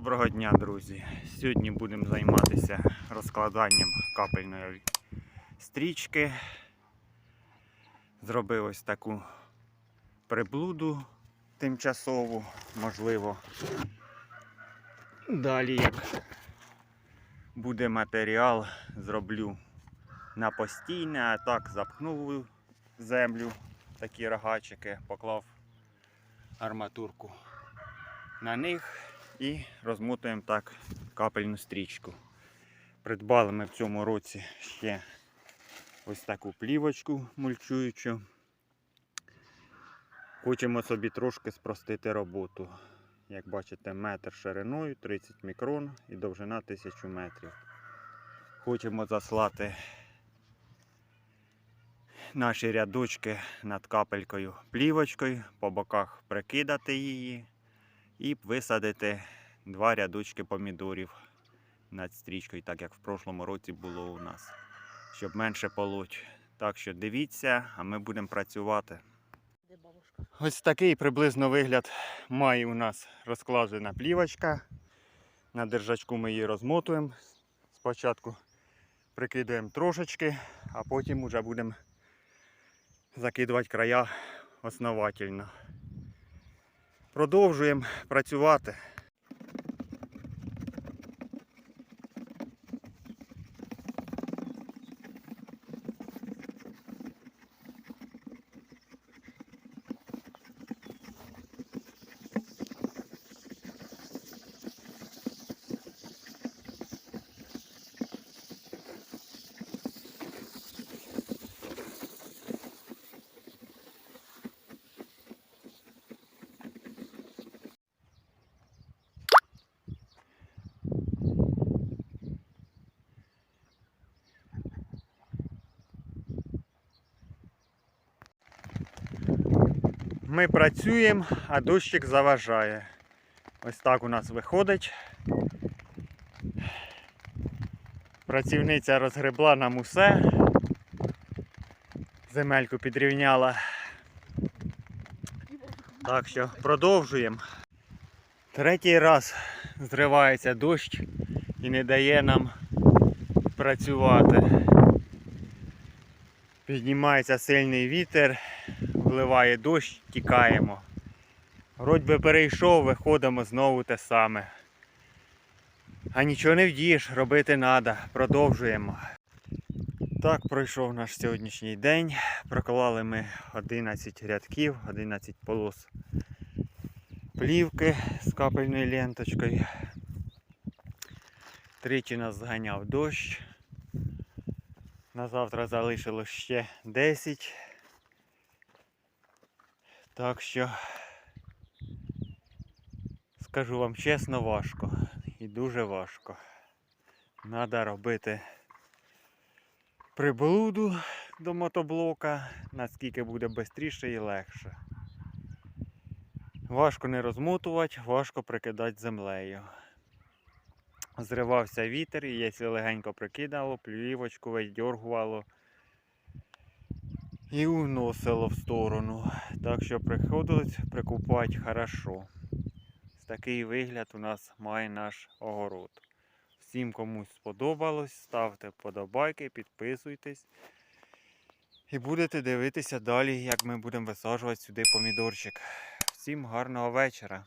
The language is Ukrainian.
Доброго дня, друзі! Сьогодні будемо займатися розкладанням капельної стрічки. Зробив ось таку приблуду тимчасову, можливо. Далі, як буде матеріал, зроблю на постійне, а так запхнув землю такі рогачики, поклав арматурку на них і розмотуємо так капельну стрічку. Придбали ми в цьому році ще ось таку плівочку мульчуючу. Хочемо собі трошки спростити роботу. Як бачите, метр шириною 30 мікрон і довжина 1000 метрів. Хочемо заслати наші рядочки над капелькою плівочкою, по боках прикидати її і висадити два рядочки помідорів над стрічкою, так як в прошлому році було у нас, щоб менше полоть. Так що дивіться, а ми будемо працювати. Ось такий приблизно вигляд має у нас розкладена плівочка. На держачку ми її розмотуємо. Спочатку прикидаємо трошечки, а потім вже будемо закидувати края основательно. Продовжуємо працювати. Ми працюємо, а дощик заважає. Ось так у нас виходить. Працівниця розгребла нам усе. Земельку підрівняла. Так що продовжуємо. Третій раз зривається дощ і не дає нам працювати. Піднімається сильний вітер, вливає дощ, тікаємо. Вроді би перейшов, виходимо знову те саме. А нічого не вдієш, робити треба. Продовжуємо. Так пройшов наш сьогоднішній день. Проклали ми 11 рядків, 11 полос плівки з капельною ленточкою. Тричі нас зганяв дощ. На завтра залишилось ще 10. Так що, скажу вам чесно, важко. І дуже важко. Треба робити приблуду до мотоблока, наскільки буде швидше і легше. Важко не розмотувати, важко прикидати землею. Зривався вітер, і якщо легенько прикидало, плівочку видьоргувало і уносило в сторону. Так що приходилось прикупати хорошо. Такий вигляд у нас має наш огород. Всім комусь сподобалось, ставте вподобайки, підписуйтесь. І будете дивитися далі, як ми будемо висаджувати сюди помідорчик. Всім гарного вечора!